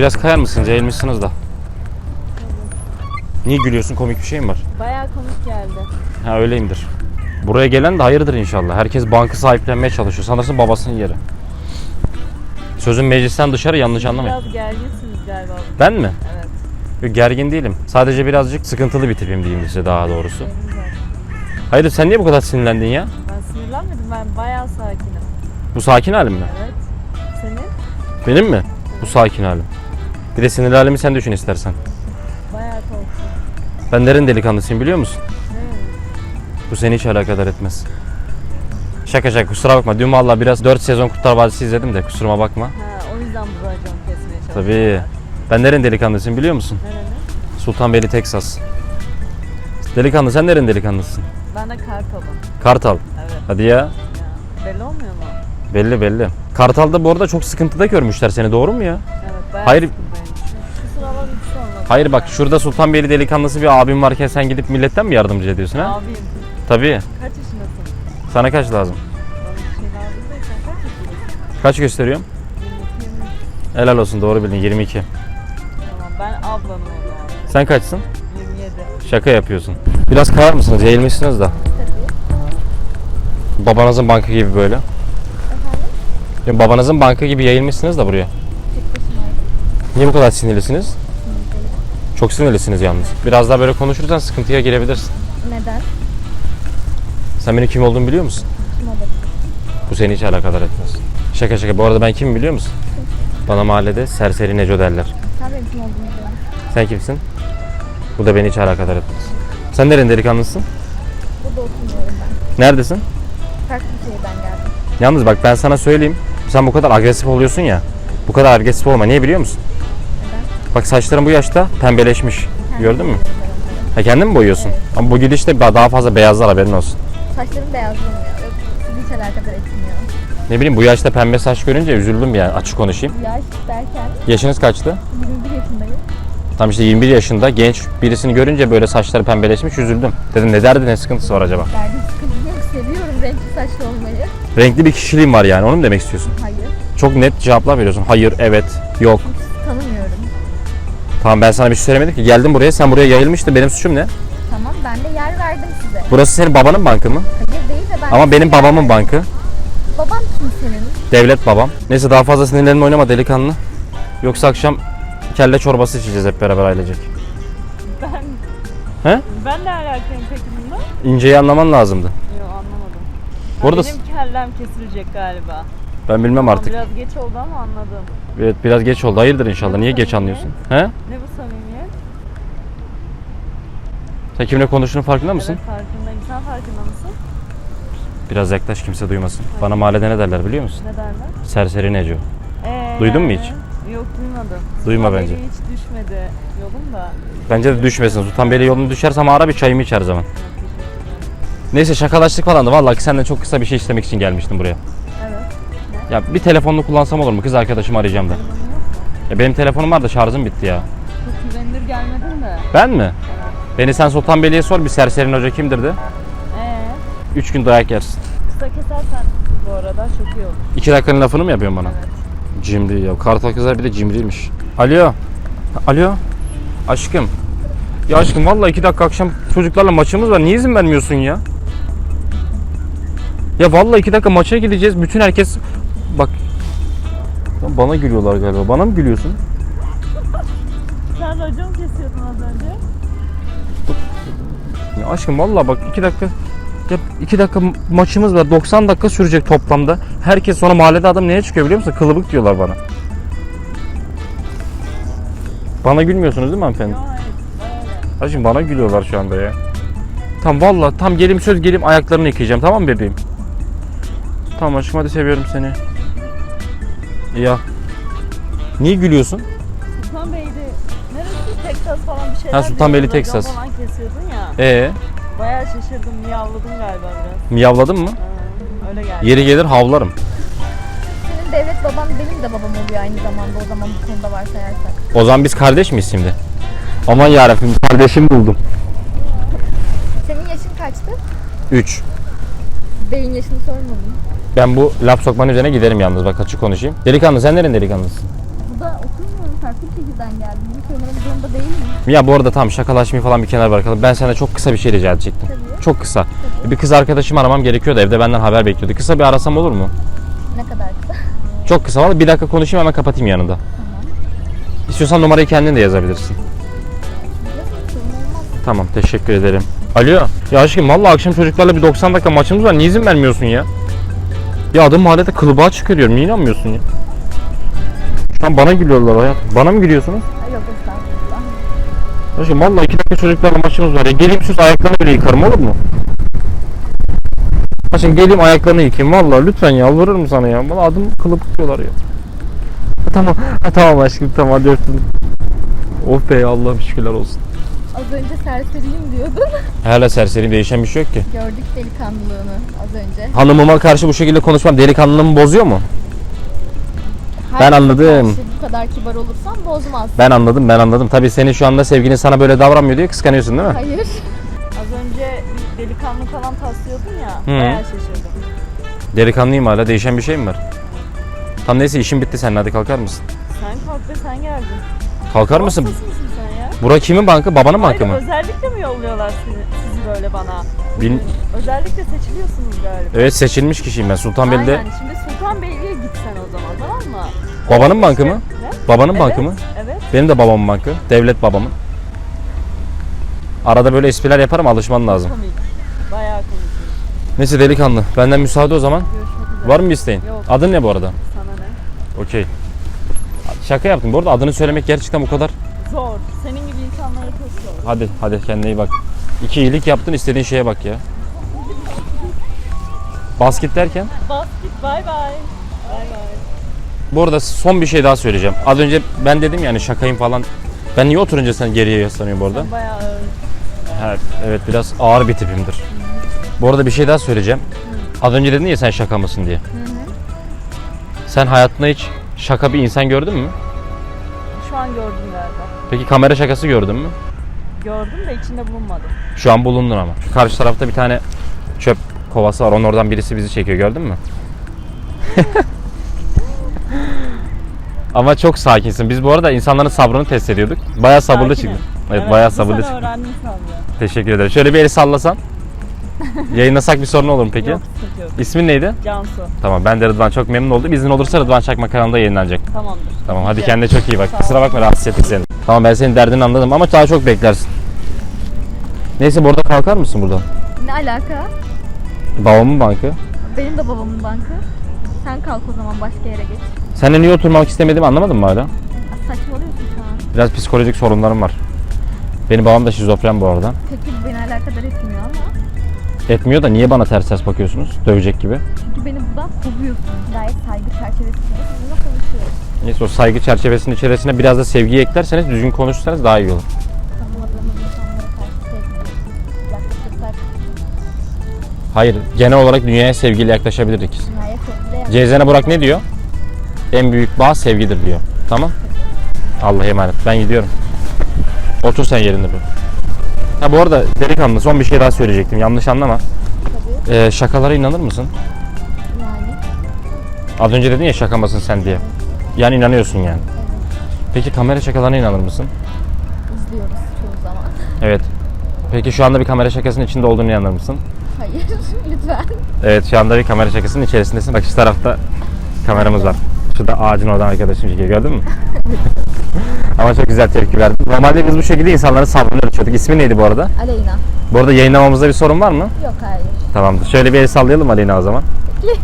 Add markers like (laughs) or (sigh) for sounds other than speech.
Biraz kayar mısınız? Eğilmişsiniz da. Niye gülüyorsun? Komik bir şey mi var? Bayağı komik geldi. Ha öyleyimdir. Buraya gelen de hayırdır inşallah. Herkes bankı sahiplenmeye çalışıyor. Sanırsın babasının yeri. Sözün meclisten dışarı yanlış anlamayın. Biraz gerginsiniz galiba. Ben mi? Evet. Yok, Gergin değilim. Sadece birazcık sıkıntılı bir tipim diyeyim size daha doğrusu. Hayır sen niye bu kadar sinirlendin ya? Ben sinirlenmedim. Ben bayağı sakinim. Bu sakin halim mi? Evet. Senin? Benim mi? Bu sakin halim. Bir de sinirli halimi sen düşün istersen. Bayağı korktum. Ben nerenin delikanlısıyım biliyor musun? Bu seni hiç alakadar etmez. Şaka şaka kusura bakma. Dün valla biraz 4 sezon Kurtlar Vadisi izledim de kusuruma bakma. Ha, o yüzden bu racon kesmeye çalıştım. Tabii. Ben nerenin delikanlısıyım biliyor musun? Nerenin? Sultanbeyli, Teksas. Delikanlı sen nerenin delikanlısın? Ben de Kartal'ım. Kartal. Evet. Hadi ya. Ya. Belli olmuyor mu? Belli belli. Kartal'da bu arada çok sıkıntıda görmüşler seni doğru mu ya? Evet. Bayağı Hayır. sıkıntıymış. Hayır bak şurada Sultanbeyli delikanlısı bir abim varken sen gidip milletten mi yardımcı ediyorsun ha? Abim. Tabii. Kaç yaşındasın? Sana kaç lazım? Şey lazım değil. Sen kaç yaşındasın? Kaç gösteriyorum? 22 23. Helal olsun doğru bildin 22. Tamam ben ablanım o zaman. Sen kaçsın? 27. Şaka yapıyorsun. Biraz kayar mısınız? Eğilmişsiniz da. Babanızın banka gibi böyle. Ya babanızın banka gibi yayılmışsınız da buraya. Niye bu kadar sinirlisiniz? Çok sinirlisiniz yalnız. Biraz daha böyle konuşursan sıkıntıya girebilirsin. Neden? Sen benim kim olduğumu biliyor musun? Kim olabilir? Bu seni hiç alakadar etmez. Şaka şaka. Bu arada ben kimim biliyor musun? Bana mahallede serseri Neco derler. Sen benim kim olduğumu biliyorsun. Sen kimsin? Bu da beni hiç alakadar etmez. Sen nerenin delikanlısın? Burada oturmuyorum ben. Neredesin? Farklı bir şehirden geldim. Yalnız bak ben sana söyleyeyim. Sen bu kadar agresif oluyorsun ya. Bu kadar agresif olma. Niye biliyor musun? Bak saçların bu yaşta pembeleşmiş. Gördün mü? Ha kendin mi boyuyorsun? Ama bu gidişte daha fazla beyazlar haberin olsun. Saçlarım sizi hiç alakadar etmiyor. Ne bileyim bu yaşta pembe saç görünce üzüldüm yani açık konuşayım. Yaş derken Yaşınız kaçtı? 21 yaşındayım. Tam işte 21 yaşında genç birisini görünce böyle saçları pembeleşmiş üzüldüm. Dedim ne derdi ne sıkıntısı var acaba? Derdim sıkıntı yok. Seviyorum renkli saçlı olmayı. Renkli bir kişiliğim var yani onu mu demek istiyorsun? Hayır. Çok net cevaplar veriyorsun. Hayır, evet, yok. Tamam ben sana bir şey söylemedim ki. Geldim buraya sen buraya yayılmıştın benim suçum ne? Tamam ben de yer verdim size. Burası senin babanın bankı mı? Hayır değil de ben Ama benim babamın verdim. bankı. Babam kim senin? Devlet babam. Neyse daha fazla sinirlerini oynama delikanlı. Yoksa akşam kelle çorbası içeceğiz hep beraber ailecek. Ben... He? Ben ne alakayım peki bunda? İnceyi anlaman lazımdı. Yok anlamadım. Bu arada- Benim kellem kesilecek galiba. Ben bilmem artık. Biraz geç oldu ama anladım. Evet biraz geç oldu. Hayırdır inşallah. Niye geç anlıyorsun? He? Ne bu samimiyet? Sen kimle konuştuğunun farkında mısın? Evet farkındayım. Sen farkında mısın? Biraz yaklaş kimse duymasın. Bana mahallede ne derler biliyor musun? Ne derler? Serseri Neco. Ee, Duydun mu hiç? Yok duymadım. Duyma Haberi bence. hiç düşmedi yolum da. Bence de düşmesin. Sultanbeyli yolunu düşersem ara bir çayımı iç her zaman. Neyse şakalaştık falan da vallahi senden çok kısa bir şey istemek için gelmiştim buraya. Ya bir telefonunu kullansam olur mu? Kız arkadaşımı arayacağım da. Ya benim telefonum var da şarjım bitti ya. Çok güvenilir gelmedin de. Ben mi? Beni sen Sultanbeyli'ye sor bir serserinin hoca kimdir de. Ee, 3 gün dayak yersin. kısa kesersen bu arada çok iyi olur. 2 dakikanın lafını mı yapıyorsun bana? Evet. Cimri ya. Kartal kızlar bir de cimriymiş. Alo. Alo. Aşkım. Ya aşkım vallahi iki dakika akşam çocuklarla maçımız var. Niye izin vermiyorsun ya? Ya vallahi iki dakika maça gideceğiz. Bütün herkes bak Lan bana gülüyorlar galiba. Bana mı gülüyorsun? Sen racon kesiyordun az önce. Ya aşkım vallahi bak iki dakika ya iki dakika maçımız var. 90 dakika sürecek toplamda. Herkes sonra mahallede adam neye çıkıyor biliyor musun? Kılıbık diyorlar bana. Bana gülmüyorsunuz değil mi hanımefendi? Yok hayır. Öyle. Aşkım bana gülüyorlar şu anda ya. Tam vallahi tam gelim söz gelim ayaklarını yıkayacağım tamam mı bebeğim? Tamam aşkım hadi seviyorum seni. Ya. Niye gülüyorsun? Sultanbeyli neresi? Texas falan bir şeyler. Ha, Sultanbeyli, diyordun, racon Texas. falan kesiyordun ya. Ee, Bayağı şaşırdım. Miyavladın galiba biraz. miyavladın mı? Ha, öyle geldi. Yeri gelir havlarım. Senin devlet baban benim de babam oluyor aynı zamanda o zaman bu konuda varsayarsak. O zaman biz kardeş miyiz şimdi? Aman yarabbim kardeşim buldum. Senin yaşın kaçtı? 3. Beyin yaşını sormadım. Ben bu laf sokmanın üzerine giderim yalnız bak açık konuşayım. Delikanlı sen nerenin delikanlısın? Burada oturmuyor musun? farklı bir şehirden geldim. Bunu söylemek zorunda değil mi? Ya bu arada tam şakalaşmayı falan bir kenara bırakalım. Ben sana çok kısa bir şey rica edecektim. Tabii. Çok kısa. Bir kız arkadaşımı aramam gerekiyordu. Evde benden haber bekliyordu. Kısa bir arasam olur mu? Ne kadar kısa. (laughs) Çok kısa. Vallahi bir dakika konuşayım hemen kapatayım yanında. Tamam. İstiyorsan numarayı kendin de yazabilirsin. Tamam teşekkür ederim. Alo. Ya aşkım vallahi akşam çocuklarla bir 90 dakika maçımız var. Niye izin vermiyorsun ya? Ya adım mahallede kılıbağa çıkarıyorum. Niye inanmıyorsun ya? Şu an bana gülüyorlar hayat. Bana mı gülüyorsunuz? Yok estağfurullah. Aşkım vallahi iki dakika çocuklarla maçımız var ya. Geleyim sus ayaklarını öyle yıkarım olur mu? Aşkım geleyim ayaklarını yıkayayım vallahi lütfen yalvarırım sana ya. Bana adım kılıp diyorlar ya. Ha, tamam. Ha, tamam aşkım tamam hadi öptüm. Of be ya Allah'ım şükürler olsun. Az önce serseriyim diyordun. (laughs) Hala serseriyim değişen bir şey yok ki. Gördük delikanlılığını az önce. Hanımıma karşı bu şekilde konuşmam delikanlılığımı bozuyor mu? Ben Herkese anladım. karşı Bu kadar kibar olursan bozmaz. Ben anladım ben anladım. Tabii senin şu anda sevgilin sana böyle davranmıyor diye kıskanıyorsun değil mi? Hayır. Az önce bir delikanlı falan taslıyordun ya. Hı. Bayağı şaşırdım. Delikanlıyım hala değişen bir şey mi var? Tam neyse işim bitti senin hadi kalkar mısın? Sen kalk be sen geldin. Kalkar mısın? Sen ya? Bura kimin bankı? Babanın Hayır bankı mı? özellikle mi yolluyorlar sizi, sizi böyle bana? Bil- Özellikle seçiliyorsunuz galiba. Evet seçilmiş kişiyim ben Sultanbeyli'de. Aynen. Şimdi Sultanbeyli'ye gitsen o zaman tamam mı? Babanın bankı mı? Ne? Babanın Evet, bankı mı? Evet. Benim de babamın bankı. Devlet babamın. Arada böyle espriler yaparım alışman lazım. Komik. Bayağı komik. Neyse delikanlı. Benden müsaade o zaman. Görüşmek üzere. Var mı bir isteğin? Yok. Adın ne bu arada? Sana ne? Okey. Şaka yaptım. Bu arada adını söylemek gerçekten bu kadar. Zor. Hadi hadi kendine iyi bak. İki iyilik yaptın istediğin şeye bak ya. Basket derken? Bas git bay bay. Bay bay. Bu arada son bir şey daha söyleyeceğim. Az önce ben dedim yani şakayım falan. Ben niye oturunca sen geriye yaslanıyorsun bu arada? Sen bayağı ağır. Ha, evet biraz ağır bir tipimdir. Bu arada bir şey daha söyleyeceğim. Az önce dedin ya sen şaka mısın diye. Sen hayatında hiç şaka bir insan gördün mü? Şu an gördüm galiba. Peki kamera şakası gördün mü? Gördüm de içinde bulunmadım. Şu an bulundun ama. Şu karşı tarafta bir tane çöp kovası var. Onun oradan birisi bizi çekiyor gördün mü? (laughs) ama çok sakinsin. Biz bu arada insanların sabrını test ediyorduk. Bayağı sabırlı Sakinim. çıktın. Evet, bayağı bu sabırlı sene çıktın. öğrendim sanırım. Teşekkür ederim. Şöyle bir el sallasan. (laughs) Yayınlasak bir sorun olur mu peki? Yok sıkıntı yok. İsmin neydi? Cansu. Tamam ben de Rıdvan çok memnun oldum. İzin olursa Rıdvan Çakma kanalında yayınlanacak. Tamamdır. Tamam hadi kendine çok iyi bak. Kusura bakma rahatsız ettik seni. Tamam ben senin derdini anladım ama daha çok beklersin. Neyse burada kalkar mısın buradan? Ne alaka? Babamın bankı. Benim de babamın bankı. Sen kalk o zaman başka yere geç. Seninle niye oturmak istemediğimi anlamadın mı hala? Saçmalıyorsun şu an. Biraz psikolojik sorunlarım var. Benim babam da şizofren bu arada. Peki bu beni alakadar etmiyor ama. Etmiyor da niye bana ters ters bakıyorsunuz? Dövecek gibi. Çünkü beni buradan kovuyorsun. Gayet saygı çerçevesinde sizinle konuşuyoruz. Neyse o saygı çerçevesinin içerisine biraz da sevgiyi eklerseniz düzgün konuşursanız daha iyi olur. Sevgi Hayır genel olarak dünyaya sevgiyle yaklaşabilirdik. dünyaya sevgiyle Cezene Burak ne diyor? En büyük bağ sevgidir diyor. Tamam. Allah'a emanet. Ben gidiyorum. Otur sen yerinde bir. Ha bu arada delikanlı son bir şey daha söyleyecektim. Yanlış anlama. Tabii. Ee, şakalara inanır mısın? Yani Az önce dedin ya şaka mısın sen diye. Yani inanıyorsun yani. Peki kamera şakalarına inanır mısın? izliyoruz çoğu zaman. Evet. Peki şu anda bir kamera şakasının içinde olduğunu inanır mısın? Hayır (laughs) lütfen. Evet şu anda bir kamera şakasının içerisindesin. Bak şu tarafta kameramız var. Şurada ağacın oradan arkadaşım çekiyor gördün mü? (laughs) Ama çok güzel tepki verdin. Normalde biz bu şekilde insanların sabrını ölçüyorduk. İsmi neydi bu arada? Aleyna. Bu arada yayınlamamızda bir sorun var mı? Yok hayır. Tamamdır. Şöyle bir el sallayalım Aleyna o zaman. Peki.